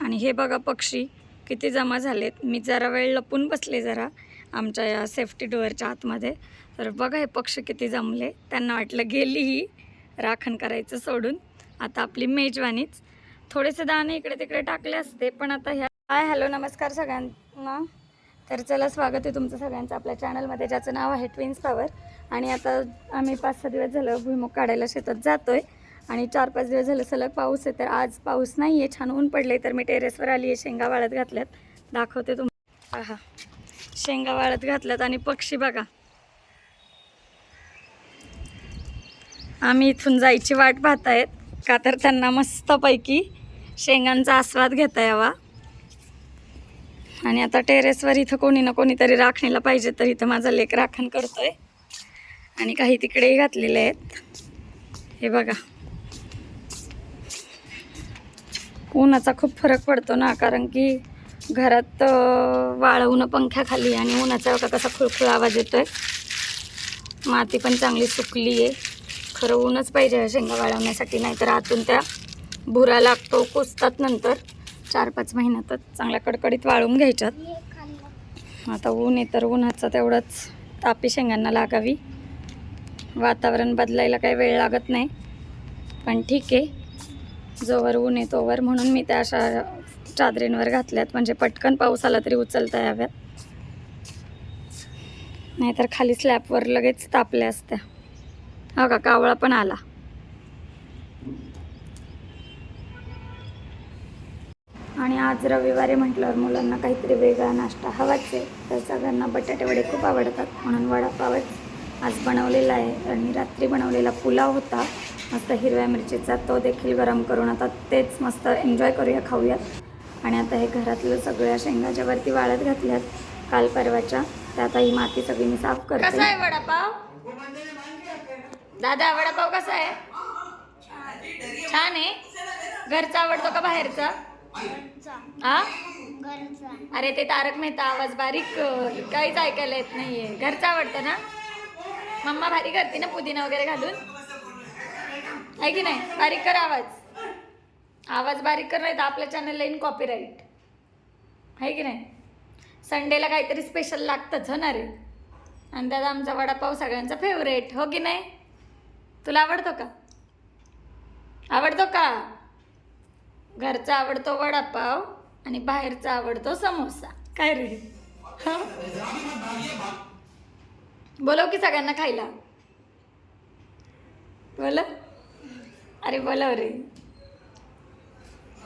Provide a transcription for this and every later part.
आणि हे बघा पक्षी किती जमा झालेत. मी जरा वेळ लपून बसले जरा आमच्या या सेफ्टी डोअरच्या आतमध्ये. तर बघा हे पक्षी किती जमले. त्यांना वाटलं गेली ही राखण करायचं सोडून. आता आपली मेजवानीच. थोडेसे दाणे इकडे तिकडे टाकले असते पण आता ह्या हाय हॅलो नमस्कार सगळ्यांना. तर चला स्वागत आहे तुमचं सगळ्यांचं आपल्या चॅनलमध्ये ज्याचं नाव आहे ट्विन्स पॉवर आणि आता आम्ही पाच सहा दिवस झालं भुईमुग काढायला शेतात जातो आहे आणि चार पाच दिवस झालं सलग पाऊस आहे तर आज पाऊस नाही आहे छान ऊन पडले तर मी टेरेसवर आली आहे शेंगा वाळत घातल्यात. दाखवते तुम हा शेंगा वाळत घातल्यात आणि पक्षी बघा. आम्ही इथून जायची वाट पाहत आहेत का तर त्यांना मस्तपैकी शेंगांचा आस्वाद घेता यावा. आणि आता टेरेसवर इथं कोणी ना कोणीतरी राखणीला पाहिजे तर इथं माझा लेख राखण करतोय. आणि काही तिकडेही घातलेले आहेत. हे बघा. उन्हाचा खूप फरक पडतो ना कारण की घरात अं, वाळवून पंख्याखाली आणि उन्हाचा का कसा खुळखुळ आवाज येतोय. माती पण चांगली सुकली आहे खरं ऊनच पाहिजे शेंगा वाळवण्यासाठी नाहीतर आतून त्या भुरा लागतो कुसतात नंतर. चार पाच महिन्यातच चांगल्या कडकडीत वाळून घ्यायच्यात. आता ऊन आहे तर उन्हाचा तेवढंच तापी शेंगांना लागावी. वातावरण बदलायला काही वेळ लागत नाही. पण ठीक आहे. जोवर ऊन आहे तोवर म्हणून मी त्या अशा चादरींवर घातल्यात. म्हणजे पटकन पाऊस आला तरी उचलता याव्यात. नाहीतर खाली स्लॅबवर लगेच तापल्या असत्या. हो का? कावळा पण आला. आणि आज रविवारी म्हटल्यावर मुलांना काहीतरी वेगळा नाश्ता हवाच आहे. तर सगळ्यांना बटाटे वडे खूप आवडतात. म्हणून वडापावच आज बनवलेला आहे. आणि रात्री बनवलेला पुलाव होता. मस्त हिरव्या मिरचीचा तो देखील गरम करून आता तेच मस्त एन्जॉय करूया खाऊयात. आणि आता हे घरातलं सगळ्या शेंगाच्या वरती वाळत घातल्यात काल परवाच्या. तर आता ही माती सगळी मी साफ करते. कसा आहे वडापाव? दादा वडापाव कसा आहे? छान आहे. घरचा आवडतो का बाहेरचा? हा? अरे ते तारक मेहता आवाज बारीक काहीच ऐकायला येत नाहीये. घरचा आवडतं ना? मम्मा भारी करते ना पुदिना वगैरे घालून? आहे की नाही? बारीक कर आवाज. आवाज बारीक कर नाही तर आपल्या चॅनलला येईन कॉपीराईट आहे की नाही? संडेला काहीतरी स्पेशल लागतंच हो ना रे? आणि दादा आमचा वडापाव सगळ्यांचा फेवरेट हो की नाही? तुला आवडतो का? आवडतो का? घरचा आवडतो वडापाव आणि बाहेरचा आवडतो समोसा. काय रे? बोलव की सगळ्यांना खायला. बोला. अरे बोलव रे.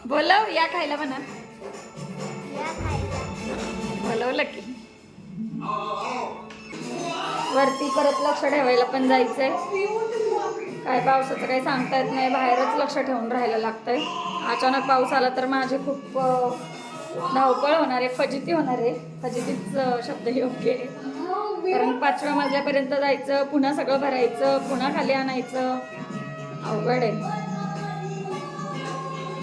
बोलव या खायला म्हणा. बोलवलं की. वरती परत लक्ष ठेवायला पण जायचंय. काय पावसाचं काही सांगता येत नाही. बाहेरच लक्ष ठेवून राहायला लागतंय. अचानक पाऊस आला तर माझे खूप धावपळ होणार आहे फजिती होणार आहे. फजितीच शब्द योग्य आहे. कारण पाचव्या मजल्यापर्यंत जायचं पुन्हा सगळं भरायचं पुन्हा खाली आणायचं. अवघड आहे.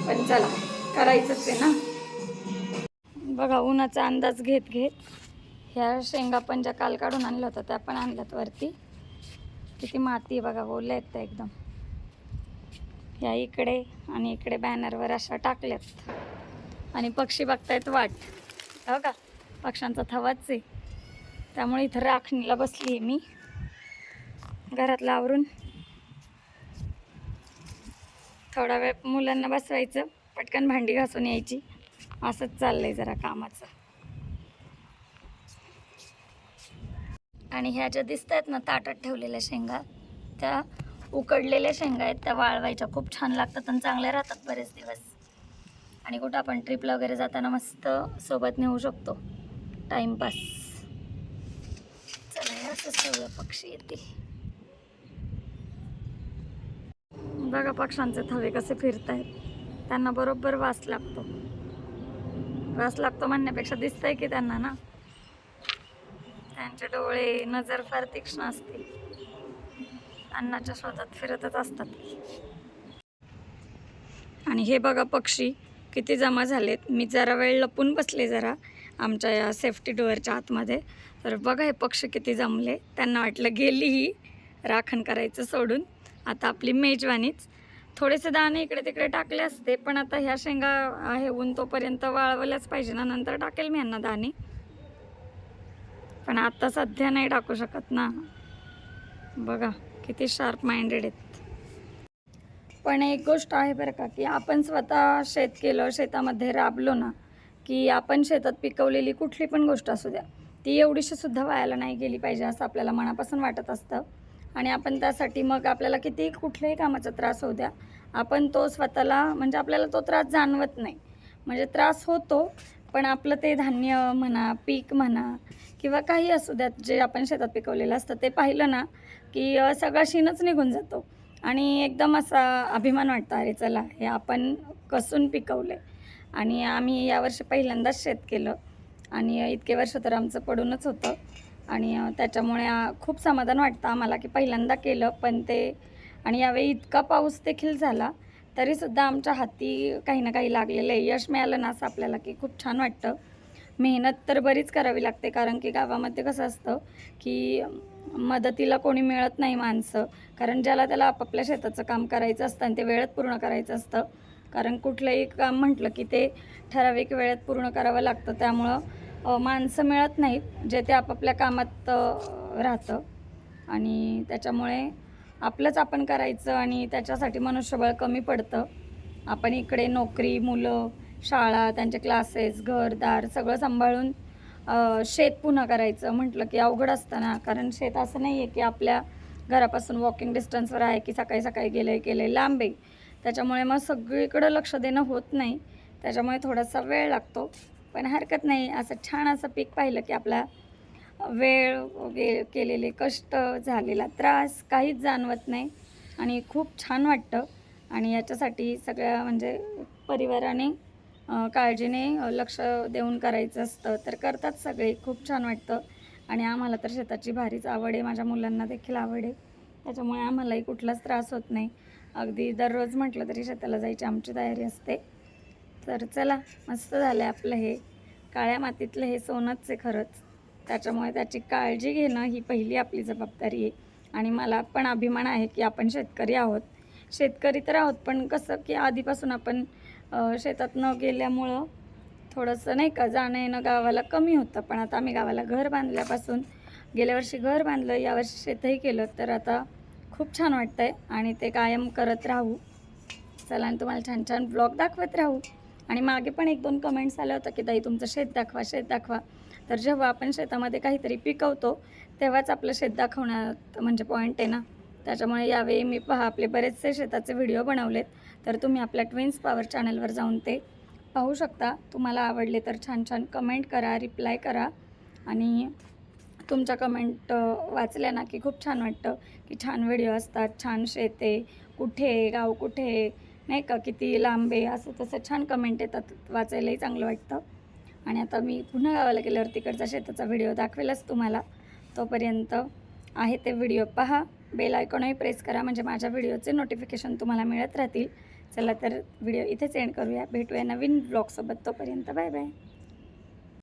पण चला करायचंच आहे ना? बघा उन्हाचा अंदाज घेत घेत ह्या शेंगा पण ज्या काल काढून आणल्या होत्या त्या पण आणल्यात वरती. किती माती आहे बघा ओल्या आहेत त्या एकदम. ह्या इकडे आणि इकडे बॅनरवर अशा टाकल्यात. आणि पक्षी बघतायत वाट. हो का पक्ष्यांचा थवाच आहे. त्यामुळे इथं राखणीला बसली आहे मी. घरातलं आवरून थोडा वेळ मुलांना बसवायचं पटकन भांडी घासून यायची. असंच चाललंय जरा कामाचं. आणि ह्या ज्या दिसत आहेत ना ताटात ठेवलेल्या शेंगा त्या उकडलेल्या शेंगा आहेत त्या वाळवायच्या. खूप छान लागतात आणि चांगल्या राहतात बरेच दिवस. आणि कुठं आपण ट्रिपला वगैरे जाताना मस्त सोबत नेऊ शकतो. टाईमपास चला असं सगळं पक्षी येतील. बघा पक्ष्यांचे थवे कसे फिरत आहेत त्यांना बरोबर वास लागतो. वास लागतो म्हणण्यापेक्षा दिसतंय की त्यांना ना? त्यांचे डोळे नजर फार तीक्ष्ण असते अन्नाच्या शोधात फिरतच असतात. आणि हे बघा पक्षी किती जमा झालेत. मी जरा वेळ लपून बसले जरा आमच्या या सेफ्टी डोअरच्या आतमध्ये. तर बघा हे पक्षी किती जमले. त्यांना वाटलं गेली ही राखण करायचं सोडून. आता आपली मेजवानीच. थोडेसे दाणे इकडे तिकडे टाकले असते पण आता ह्या शेंगा आहे ऊन तोपर्यंत वाळवल्याच पाहिजे ना नंतर टाकेल मी यांना दाणे. पण आता सध्या नाही टाकू शकत ना. बघा किती शार्प माइंडेड आहेत. पण एक गोष्ट आहे बरं का की आपण स्वतः शेत केलं शेतामध्ये राबलो ना की आपण शेतात पिकवलेली कुठली पण गोष्ट असू द्या ती एवढीशी सुद्धा वायाला नाही गेली पाहिजे असं आपल्याला मनापासून वाटत असतं. आणि आपण त्यासाठी मग आपल्याला किती कुठल्याही कामाचा त्रास होऊ द्या आपण तो स्वतःला म्हणजे आपल्याला तो त्रास जाणवत नाही. म्हणजे त्रास होतो पण आपलं ते धान्य म्हणा पीक म्हणा किंवा काही असू द्यात जे आपण शेतात पिकवलेलं असतं ते पाहिलं ना की सगळा शीनच निघून जातो. आणि एकदम असा अभिमान वाटतो अरे चला हे आपण कसून पिकवलं? आणि आम्ही यावर्षी पहिल्यांदाच शेत केलं. आणि इतके वर्ष तर आमचं पडूनच होतं. आणि त्याच्यामुळे खूप समाधान वाटतं आम्हाला की पहिल्यांदा केलं पण ते आणि यावेळी इतका पाऊस देखील झाला तरीसुद्धा आमच्या हाती काही ना काही लागलेलं आहे. यश मिळालं ना असं आपल्याला की खूप छान वाटतं. मेहनत तर बरीच करावी लागते कारण की गावामध्ये कसं असतं की मदतीला कोणी मिळत नाही माणसं कारण ज्याला त्याला आपापल्या शेताचं काम करायचं असतं आणि ते वेळेत पूर्ण करायचं असतं. कारण कुठलंही काम म्हटलं की ते ठराविक वेळेत पूर्ण करावं लागतं. त्यामुळं माणसं मिळत नाहीत जे ते आपापल्या कामात राहतं. आणि त्याच्यामुळे आपलंच आपण करायचं आणि त्याच्यासाठी मनुष्यबळ कमी पडतं. आपण इकडे नोकरी मुलं शाळा त्यांचे क्लासेस घरदार सगळं सांभाळून शेत पुन्हा करायचं. म्हटलं की अवघड असतं ना कारण शेत असं नाही आहे की आपल्या घरापासून वॉकिंग डिस्टन्सवर आहे की सकाळी सकाळी गेले गेले लांब आहे. त्याच्यामुळे मग सगळीकडं लक्ष देणं होत नाही. त्याच्यामुळे थोडासा वेळ लागतो. पण हरकत नाही. असं छान असं पीक पाहिलं की आपला वेळ गे केलेले कष्ट झालेला त्रास काहीच जाणवत नाही. आणि खूप छान वाटतं. आणि याच्यासाठी सगळ्या म्हणजे परिवाराने काळजीने लक्ष देऊन करायचं असतं. तर करतात सगळे. खूप छान वाटतं. आणि आम्हाला तर शेताची भारीच आवड आहे. माझ्या मुलांना देखील आवड आहे. त्याच्यामुळे आम्हालाही कुठलाच त्रास होत नाही. अगदी दररोज म्हटलं तरी शेताला जायची आमची तयारी असते. तर चला मस्त झालं आहे आपलं हे. काळ्या मातीतलं हे सोनंच आहे खरंच. त्याच्यामुळे त्याची काळजी घेणं ही पहिली आपली जबाबदारी आहे. आणि मला पण अभिमान आहे की आपण शेतकरी आहोत. शेतकरी तर आहोत पण कसं की आधीपासून आपण शेतात न गेल्यामुळं थोडंसं नाही का जाणं येणं गावाला कमी होतं. पण आता आम्ही गावाला घर बांधल्यापासून गेल्या वर्षी घर बांधलं यावर्षी शेतही केलं तर आता खूप छान वाटतं आहे आणि ते कायम करत राहू. चला आणि तुम्हाला छान छान ब्लॉग दाखवत राहू. आणि मागे पण एक दोन कमेंट्स आल्या होत्या की ताई तुमचं शेत दाखवा शेत दाखवा. तर जेव्हा आपण शेतामध्ये काहीतरी पिकवतो तेव्हाच आपलं शेत दाखवण्यात म्हणजे पॉईंट आहे ना. त्याच्यामुळे यावेळी मी पहा आपले बरेचसे शेताचे व्हिडिओ बनवलेत. तर तुम्ही आपल्या ट्विन्स पॉवर चॅनलवर जाऊन ते पाहू शकता. तुम्हाला आवडले तर छान छान कमेंट करा रिप्लाय करा. आणि तुमच्या कमेंट वाचल्या ना की खूप छान वाटतं की छान व्हिडिओ असतात छान शेते कुठे आहे, गाव कुठे आहे, नाही का किती लांब आहे असं तसं छान कमेंट येतात. वाचायलाही चांगलं वाटतं. आणि आता मी पुन्हा गावाला गेल्यावर तिकडचा शेताचा व्हिडिओ दाखवेलच तुम्हाला. तोपर्यंत आहे ते व्हिडिओ पहा. बेल आयकॉनही प्रेस करा म्हणजे माझ्या व्हिडिओचे नोटिफिकेशन तुम्हाला मिळत राहतील. चला तर व्हिडिओ इथेच एंड करूया. भेटूया नवीन ब्लॉगसोबत तोपर्यंत बाय बाय